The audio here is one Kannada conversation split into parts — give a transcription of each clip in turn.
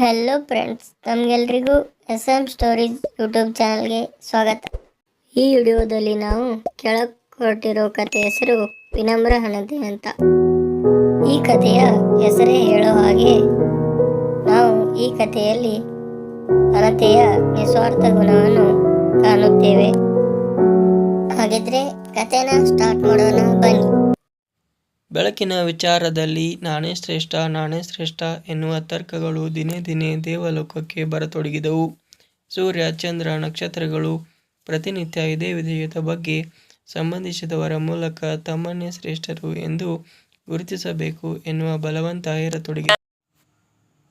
ಹೆಲೋ ಫ್ರೆಂಡ್ಸ್ ನಮಗೆಲ್ರಿಗೂ ಎಸ್ ಎಂ ಸ್ಟೋರೀಸ್ ಯೂಟ್ಯೂಬ್ ಚಾನಲ್ಗೆ ಸ್ವಾಗತ. ಈ ವಿಡಿಯೋದಲ್ಲಿ ನಾವು ಕೆಳಕೊಟ್ಟಿರೋ ಕಥೆ ಹೆಸರು ವಿನಮ್ರ ಹಣತೆ ಅಂತ. ಈ ಕಥೆಯ ಹೆಸರೇ ಹೇಳೋ ಹಾಗೆ ನಾವು ಈ ಕಥೆಯಲ್ಲಿ ಹಣತೆಯ ನಿಸ್ವಾರ್ಥ ಗುಣವನ್ನು ಕಾಣುತ್ತೇವೆ. ಹಾಗಿದ್ರೆ ಕಥೆನ ಸ್ಟಾರ್ಟ್ ಮಾಡೋಣ ಬನ್ನಿ. ಬೆಳಕಿನ ವಿಚಾರದಲ್ಲಿ ನಾನೇ ಶ್ರೇಷ್ಠ ನಾನೇ ಶ್ರೇಷ್ಠ ಎನ್ನುವ ತರ್ಕಗಳು ದಿನೇ ದಿನೇ ದೇವಲೋಕಕ್ಕೆ ಬರತೊಡಗಿದವು. ಸೂರ್ಯ, ಚಂದ್ರ, ನಕ್ಷತ್ರಗಳು ಪ್ರತಿನಿತ್ಯ ಇದೇ ವಿಧೇಯದ ಬಗ್ಗೆ ಸಂಬಂಧಿಸಿದವರ ಮೂಲಕ ತಮ್ಮನ್ನೇ ಶ್ರೇಷ್ಠರು ಎಂದು ಗುರುತಿಸಬೇಕು ಎನ್ನುವ ಬಲವಂತ ಇರತೊಡಗಿದೆ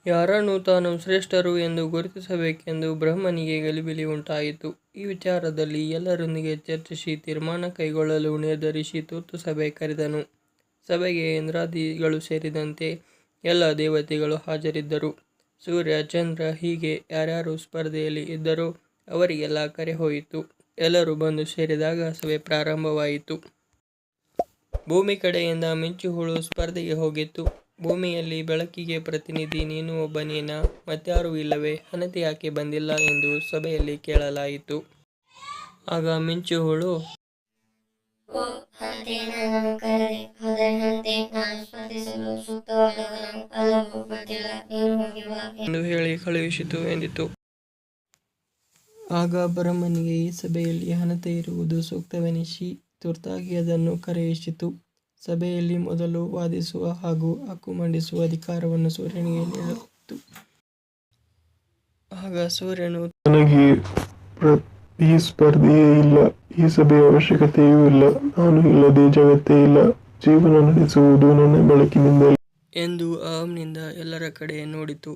ಯಾರನ್ನು ತಾನು ಶ್ರೇಷ್ಠರು ಎಂದು ಗುರುತಿಸಬೇಕೆಂದು ಬ್ರಹ್ಮನಿಗೆ ಗಲಿಬಿಲಿ ಉಂಟಾಯಿತು. ಈ ವಿಚಾರದಲ್ಲಿ ಎಲ್ಲರೊಂದಿಗೆ ಚರ್ಚಿಸಿ, ತೀರ್ಮಾನ ಕೈಗೊಳ್ಳಲು ನಿರ್ಧರಿಸಿ ತುರ್ತು ಸಭೆ ಕರೆದನು ಸಭೆಗೆ ಇಂದ್ರಾದಿಗಳು ಸೇರಿದಂತೆ ಎಲ್ಲ ದೇವತೆಗಳು ಹಾಜರಿದ್ದರು. ಸೂರ್ಯ, ಚಂದ್ರ ಹೀಗೆ ಯಾರ್ಯಾರು ಸ್ಪರ್ಧೆಯಲ್ಲಿ ಇದ್ದರೋ ಅವರಿಗೆಲ್ಲ ಕರೆ ಹೋಯಿತು. ಎಲ್ಲರೂ ಬಂದು ಸೇರಿದಾಗ ಸಭೆ ಪ್ರಾರಂಭವಾಯಿತು. ಭೂಮಿ ಕಡೆಯಿಂದ ಮಿಂಚುಹುಳು ಸ್ಪರ್ಧೆಗೆ ಹೋಗಿತ್ತು. ಭೂಮಿಯಲ್ಲಿ ಬೆಳಕಿಗೆ ಪ್ರತಿನಿಧಿ ನೀನು ಒಬ್ಬನೇನಾ? ಮತ್ತಾರೂ ಇಲ್ಲವೇ? ಹಣತೆ ಯಾಕೆ ಬಂದಿಲ್ಲ ಎಂದು ಸಭೆಯಲ್ಲಿ ಕೇಳಲಾಯಿತು. ಆಗ ಮಿಂಚುಹುಳು ಎಂದು ಹೇಳಿ ಕಳುಹಿಸಿತು ಎಂದಿತು. ಆಗ ಬ್ರಹ್ಮನಿಗೆ ಈ ಸಭೆಯಲ್ಲಿ ಹಣತೆ ಇರುವುದು ಸೂಕ್ತವೆನಿಸಿ ತುರ್ತಾಗಿ ಅದನ್ನು ಕರೆಯಿಸಿತು. ಸಭೆಯಲ್ಲಿ ಮೊದಲು ವಾದಿಸುವ ಹಾಗೂ ಹಕ್ಕು ಮಂಡಿಸುವ ಅಧಿಕಾರವನ್ನು ಸೂರ್ಯನಿಗೆ ನೀಡಿತು. ಆಗ ಸೂರ್ಯನು ನನಗೆ ಪ್ರ- ಈ ಸ್ಪರ್ಧೆಯೇ ಇಲ್ಲ, ಈ ಸಭೆಯ ಅವಶ್ಯಕತೆಯೂ ಇಲ್ಲ, ನಾನು ಇಲ್ಲದೆ ಜಗತ್ತೇ ಇಲ್ಲ, ಜೀವನ ನಡೆಸುವುದು ನನ್ನ ಬೆಳಕಿನಿಂದಲೇ. ಎಂದು ಅಹಂನಿಂದ ಎಲ್ಲರ ಕಡೆ ನೋಡಿತು.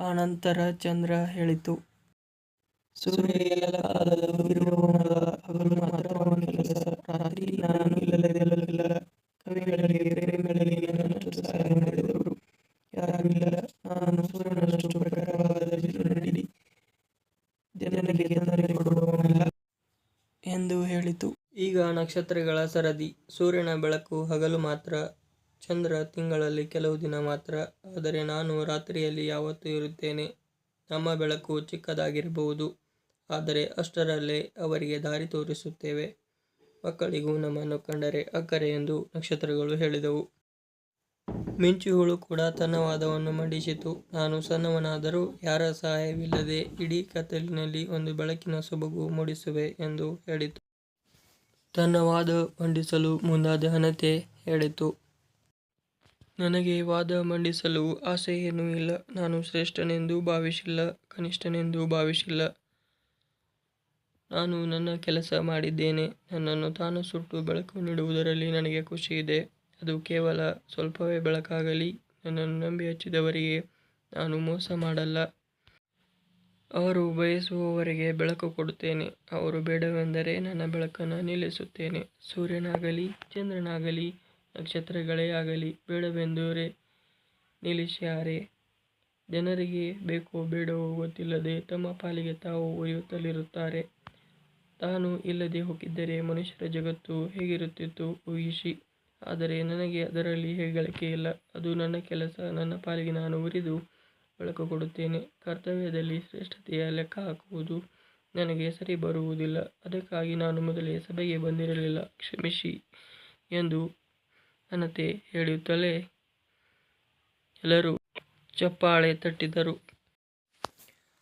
ಆನಂತರ ಚಂದ್ರ ಹೇಳಿತು. ಸೂರ್ಯ ಎಲ್ಲ ಮಾತ್ರ ನಾನು ಇಲ್ಲದಿರಲಿಲ್ಲ ಎಂದು ಹೇಳಿತು. ಈಗ ನಕ್ಷತ್ರಗಳ ಸರದಿ. ಸೂರ್ಯನ ಬೆಳಕು ಹಗಲು ಮಾತ್ರ. ಚಂದ್ರ ತಿಂಗಳಲ್ಲಿ ಕೆಲವು ದಿನ ಮಾತ್ರ. ಆದರೆ ನಾನು ರಾತ್ರಿಯಲ್ಲಿ ಯಾವತ್ತೂ ಇರುತ್ತೇನೆ. ನಮ್ಮ ಬೆಳಕು ಚಿಕ್ಕದಾಗಿರಬಹುದು. ಆದರೆ ಅಷ್ಟರಲ್ಲೇ ಅವರಿಗೆ ದಾರಿ ತೋರಿಸುತ್ತೇವೆ. ಮಕ್ಕಳಿಗೂ ನಮ್ಮನ್ನು ಕಂಡರೆ ಅಕ್ಕರೆ ಎಂದು ನಕ್ಷತ್ರಗಳು ಹೇಳಿದವು. ಮಿಂಚುಹುಳು ಕೂಡ ತನ್ನ ವಾದವನ್ನು ಮಂಡಿಸಿತು. ನಾನು ಸಣ್ಣವನಾದರೂ ಯಾರ ಸಹಾಯವಿಲ್ಲದೆ ಇಡೀ ಕತ್ತಲಿನಲ್ಲಿ ಒಂದು ಬೆಳಕಿನ ಸೊಬಗು ಮೂಡಿಸುವೆ ಎಂದು ಹೇಳಿತು. ತನ್ನ ವಾದ ಮಂಡಿಸಲು ಮುಂದಾದ ಹಣತೆ ಹೇಳಿತು. ನನಗೆ ವಾದ ಮಂಡಿಸಲು ಆಸೆ ಏನೂ ಇಲ್ಲ. ನಾನು ಶ್ರೇಷ್ಠನೆಂದೂ ಭಾವಿಸಿಲ್ಲ, ಕನಿಷ್ಠನೆಂದೂ ಭಾವಿಸಿಲ್ಲ. ನಾನು ನನ್ನ ಕೆಲಸ ಮಾಡಿದ್ದೇನೆ. ನನ್ನನ್ನು ತಾನು ಸುಟ್ಟು ಬೆಳಕು ನೀಡುವುದರಲ್ಲಿ ನನಗೆ ಖುಷಿ ಇದೆ ಅದು ಕೇವಲ ಸ್ವಲ್ಪವೇ ಬೆಳಕಾಗಲಿ. ನನ್ನನ್ನು ನಂಬಿ ಹಚ್ಚಿದವರಿಗೆ ನಾನು ಮೋಸ ಮಾಡಲ್ಲ. ಅವರು ಬಯಸುವವರಿಗೆ ಬೆಳಕು ಕೊಡುತ್ತೇನೆ. ಅವರು ಬೇಡವೆಂದರೆ ನನ್ನ ಬೆಳಕನ್ನು ನಿಲ್ಲಿಸುತ್ತೇನೆ. ಸೂರ್ಯನಾಗಲಿ, ಚಂದ್ರನಾಗಲಿ, ನಕ್ಷತ್ರಗಳೇ ಆಗಲಿ, ಬೇಡವೆಂದರೆ ನಿಲ್ಲಿಸ್ಯಾರೆ. ಜನರಿಗೆ ಬೇಕೋ ಬೇಡವೋ ಗೊತ್ತಿಲ್ಲದೆ ತಮ್ಮ ಪಾಲಿಗೆ ತಾವು ಒಯ್ಯುತ್ತಲಿರುತ್ತಾರೆ. ತಾನು ಇಲ್ಲದೆ ಹೋಗಿದ್ದರೆ ಮನುಷ್ಯರ ಜಗತ್ತು ಹೇಗಿರುತ್ತಿತ್ತು ಊಹಿಸಿ. ಆದರೆ ನನಗೆ ಅದರಲ್ಲಿ ಹೆಗ್ಗಳಿಕೆ ಇಲ್ಲ. ಅದು ನನ್ನ ಕೆಲಸ, ನನ್ನ ಪಾಲಿಗೆ ನಾನು ಉರಿದು ಬೆಳಕು ಕೊಡುತ್ತೇನೆ ಕರ್ತವ್ಯದಲ್ಲಿ ಶ್ರೇಷ್ಠತೆಯ ಲೆಕ್ಕ ಹಾಕುವುದು ನನಗೆ ಸರಿ ಬರುವುದಿಲ್ಲ. ಅದಕ್ಕಾಗಿ ನಾನು ಮೊದಲೇ ಸಭೆಗೆ ಬಂದಿರಲಿಲ್ಲ. ಕ್ಷಮಿಸಿ ಎಂದು ಅನತೆ ಹೇಳುತ್ತಲೇ ಎಲ್ಲರೂ ಚಪ್ಪಾಳೆ ತಟ್ಟಿದರು.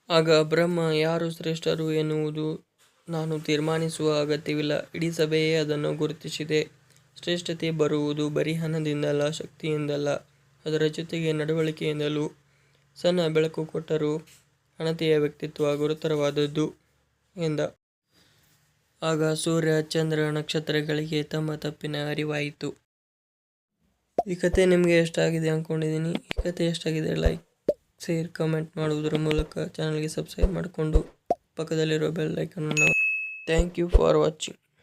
ಆಗ ಬ್ರಹ್ಮ, ಯಾರು ಶ್ರೇಷ್ಠರು ಎನ್ನುವುದು ನಾನು ತೀರ್ಮಾನಿಸುವ ಅಗತ್ಯವಿಲ್ಲ. ಇಡೀ ಸಭೆಯೇ ಅದನ್ನು ಗುರುತಿಸಿದೆ. ಶ್ರೇಷ್ಠತೆ ಬರುವುದು ಬರೀ ಹಣದಿಂದಲ್ಲ ಶಕ್ತಿಯಿಂದಲ್ಲ, ಅದರ ಜೊತೆಗೆ ನಡವಳಿಕೆಯಿಂದಲೂ ಸಣ್ಣ ಬೆಳಕು ಕೊಟ್ಟರೂ ಹಣತೆಯ ವ್ಯಕ್ತಿತ್ವ ಗುರುತರವಾದದ್ದು ಎಂದ. ಆಗ ಸೂರ್ಯ ಚಂದ್ರ ನಕ್ಷತ್ರಗಳಿಗೆ ತಮ್ಮ ತಪ್ಪಿನ ಅರಿವಾಯಿತು. ಈ ಕತೆ ನಿಮಗೆ ಎಷ್ಟಾಗಿದೆ ಅಂದ್ಕೊಂಡಿದ್ದೀನಿ ಈ ಕತೆ ಎಷ್ಟಾಗಿದೆ ಲೈಕ್ ಶೇರ್ ಕಮೆಂಟ್ ಮಾಡುವುದರ ಮೂಲಕ ಚಾನಲ್ಗೆ ಸಬ್ಸ್ಕ್ರೈಬ್ ಮಾಡಿಕೊಂಡು ಪಕ್ಕದಲ್ಲಿರೋ ಬೆಲ್ ಲೈಕನ್ನು ಥ್ಯಾಂಕ್ ಯು ಫಾರ್ ವಾಚಿಂಗ್